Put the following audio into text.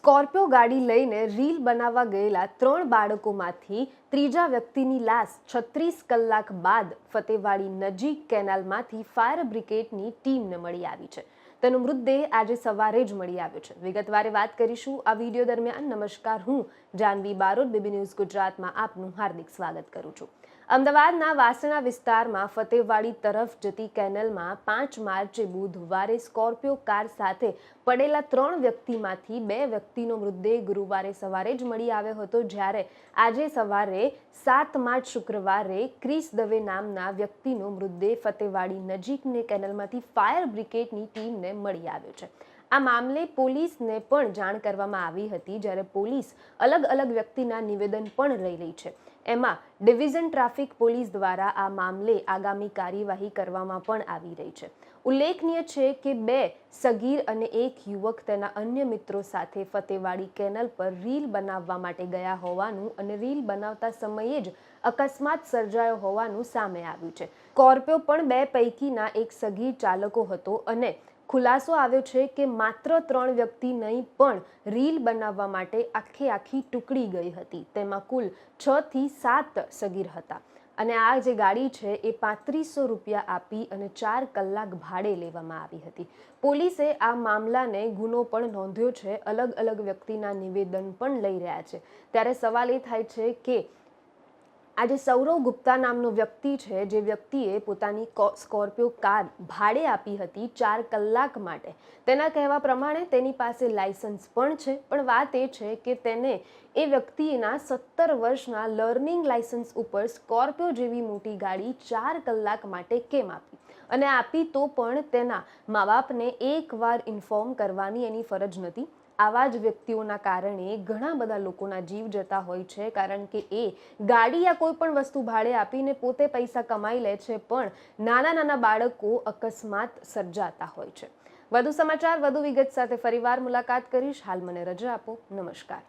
Scorpio ગાડી લઈને reel બનાવવા ગયેલા ત્રણ બાળકોમાંથી ત્રીજા વ્યક્તિની લાશ છત્રીસ કલાક બાદ ફતેવાડી નજીક કેનાલમાંથી ફાયર બ્રિગેડની ટીમને મળી આવી છે. તેનો મૃતદેહ આજે સવારે જ મળી આવ્યો છે. વિગતવારે વાત કરીશું આ વીડિયો દરમિયાન. નમસ્કાર, હું જાનવી બારોટ, બીબી ન્યૂઝ ગુજરાતમાં આપનું હાર્દિક સ્વાગત કરું છું. અમદાવાદના વાસણા વિસ્તારમાં ફતેવાડી તરફ જતી કેનલમાં પાંચ માર્ચે બુધવારે સ્કોર્પિયો કાર સાથે પડેલા ત્રણ વ્યક્તિમાંથી બે વ્યક્તિનો મૃતદેહ ગુરુવારે સવારે જ મળી આવ્યો હતો, જ્યારે આજે સવારે સાત માર્ચ શુક્રવારે ક્રિસ દવે નામના વ્યક્તિનો મૃતદેહ ફતેવાડી નજીકની કેનલમાંથી ફાયર બ્રિગેડની ટીમને મળી આવ્યો છે. આ મામલે પોલીસને પણ જાણ કરવામાં આવી હતી, જ્યારે પોલીસ અલગ અલગ વ્યક્તિના નિવેદન પણ લઈ રહી છે. એમાં ડિવિઝન ટ્રાફિક પોલીસ દ્વારા આ મામલે આગામી કાર્યવાહી કરવામાં પણ આવી રહી છે. ઉલ્લેખનીય છે કે બે સગીર અને એક યુવક તેના અન્ય મિત્રો સાથે ફતેવાડી કેનલ પર રીલ બનાવવા માટે ગયા હોવાનું અને રીલ બનાવતા સમયે જ અકસ્માત સર્જાયો હોવાનું સામે આવ્યું છે. કોર્પિયો પણ બે પૈકીના એક સગીર ચાલકો હતો અને ખુલાસો આવ્યો છે કે માત્ર ત્રણ વ્યક્તિ નહીં, પણ રીલ બનાવવા માટે આખી આખી ટુકડી ગઈ હતી. તેમાં કુલ છ થી સાત સગીર હતા. અને આ જે ગાડી છે, એ પાંત્રીસો રૂપિયા આપી અને ચાર કલાક ભાડે લેવામાં આવી હતી. પોલીસે આ મામલાને ગુનો પણ નોંધ્યો છે. અલગ અલગ વ્યક્તિના નિવેદન પણ લઈ રહ્યા છે. ત્યારે સવાલ એ થાય છે કે આજે સૌરવ ગુપ્તા નામનો વ્યક્તિ છે જે વ્યક્તિએ પોતાની સ્કોર્પિયો કાર ભાડે આપી હતી ચાર કલાક માટે. તેના કહેવા પ્રમાણે તેની પાસે લાયસન્સ પણ છે, પણ વાત એ છે કે તેને એ વ્યક્તિના સત્તર વર્ષના લર્નિંગ લાયસન્સ ઉપર સ્કોર્પિયો જેવી મોટી ગાડી ચાર કલાક માટે કેમ આપી? અને આપી તો પણ તેના મા બાપને એકવાર ઇન્ફોર્મ કરવાની એની ફરજ નથી. આવા જ વ્યક્તિઓના કારણે ઘણા બધા લોકોના જીવ જતા હોય છે, કારણ કે એ ગાડી યા કોઈ પણ વસ્તુ ભાડે આપીને પોતે પૈસા કમાઈ લે છે, પણ નાના નાના બાળકો અકસ્માત સર્જાતા હોય છે. વધુ સમાચાર, વધુ વિગત સાથે ફરીવાર મુલાકાત કરીશ. હાલ મને રજા આપો. નમસ્કાર.